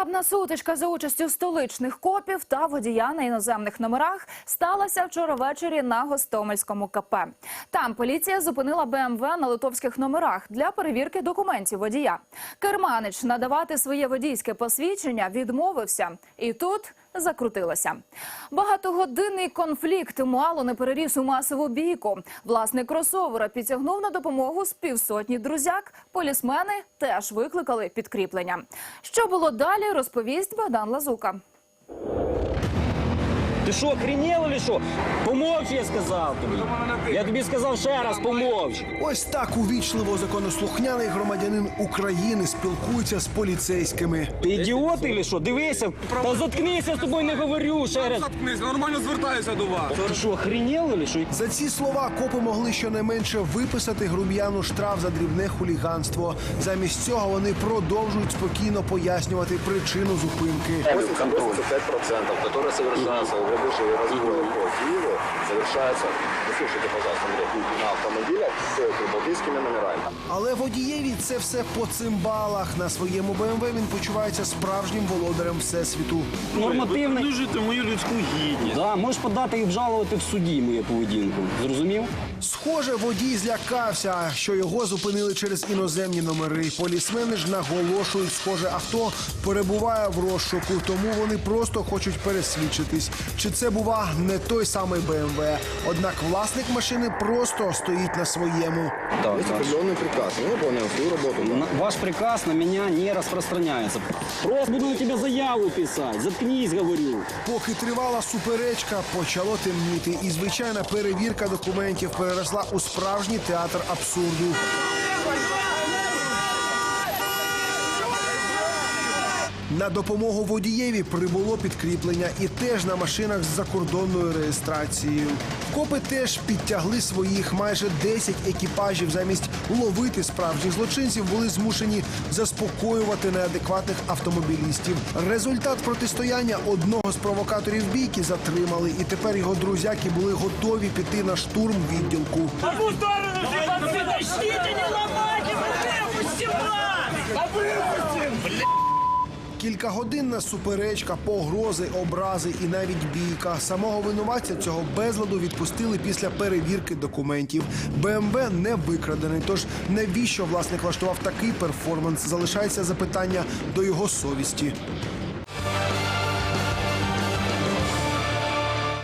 Масштабна сутичка за участю столичних копів та водія на іноземних номерах сталася вчора ввечері на Гостомельському КП. Там поліція зупинила БМВ на литовських номерах для перевірки документів водія. Керманич надавати своє водійське посвідчення відмовився, і тут закрутилося. Багатогодинний конфлікт мало не переріс у масову бійку. Власник кросовера підтягнув на допомогу з півсотні друзяк. Полісмени теж викликали підкріплення. Що було далі, розповість Богдан Лазука. Ти що, охренел или що? Помовч, я сказав тобі. Я тобі сказав ще раз, помовч. Ось так увічливо законослухняний громадянин України спілкується з поліцейськими. Ти ідіот или що? Дивися, та заткнися, я з тобою не говорю ще раз. Заткнись, нормально звертаюся до вас. Ти що, охренел или що? За ці слова копи могли щонайменше виписати груб'яну штраф за дрібне хуліганство. Замість цього вони продовжують спокійно пояснювати причину зупинки. 85%, которые совершаются в рабочие разборы по Киеву, совершаются, ну, пожалуйста, на автомобілях з прибалтійськими номерами. Але водієві це все по цимбалах. На своєму БМВ він почувається справжнім володарем всесвіту. Нормативний. принижуєте мою людську гідність. Да, можеш подати і вжалувати в суді мою поведінку. Зрозумів? Схоже, водій злякався, що його зупинили через іноземні номери. Полісмени ж наголошують, схоже, авто перебуває в розшуку, тому вони просто хочуть пересвідчитись, чи це бува не той самий БМВ. Однак власник машини просто стоїть на своєму. Так, Есть определенный приказ, мы выполняем свою работу. На- Ваш приказ на меня не распространяется. Просто буду на тебя заяву писать. Заткнись, говорю. Поки тривала суперечка, почало темніти, і звичайна перевірка документів переросла у справжній театр абсурду. На допомогу водієві прибуло підкріплення і теж на машинах з закордонною реєстрацією. Копи теж підтягли своїх майже 10 екіпажів. Замість ловити справжніх злочинців були змушені заспокоювати неадекватних автомобілістів. Результат протистояння одного з провокаторів бійки затримали, і тепер його друзяки були готові піти на штурм відділку. Одну сторону все пацаны, начните, не ломайте, мы выпустим вас! Да выпустим! Кількагодинна суперечка, погрози, образи і навіть бійка. Самого винуватця цього безладу відпустили після перевірки документів. БМВ не викрадений. Тож навіщо власник влаштував такий перформанс? Залишається запитання до його совісті.